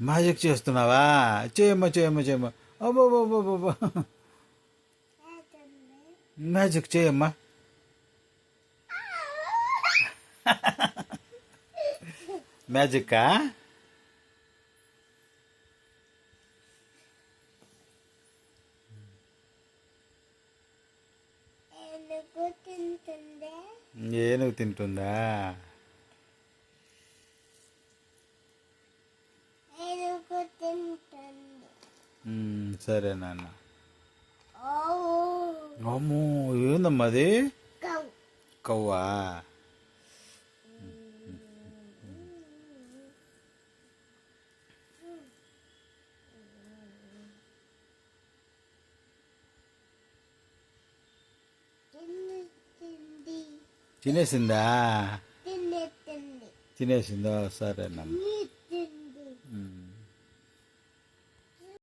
Magic చేస్తున్నావా? చేయమ్మా చేయమ్మా చేయమ్మా. అబ్బో మ్యాజిక్ చేయమ్మా. మ్యాజిక్కా? ఏనుగు తింటుందా? సరే నాన్న. అమ్మో ఏందమ్మా అది? కవ్వా తినేసిందా? తినేసిందా? సరేనమ్మా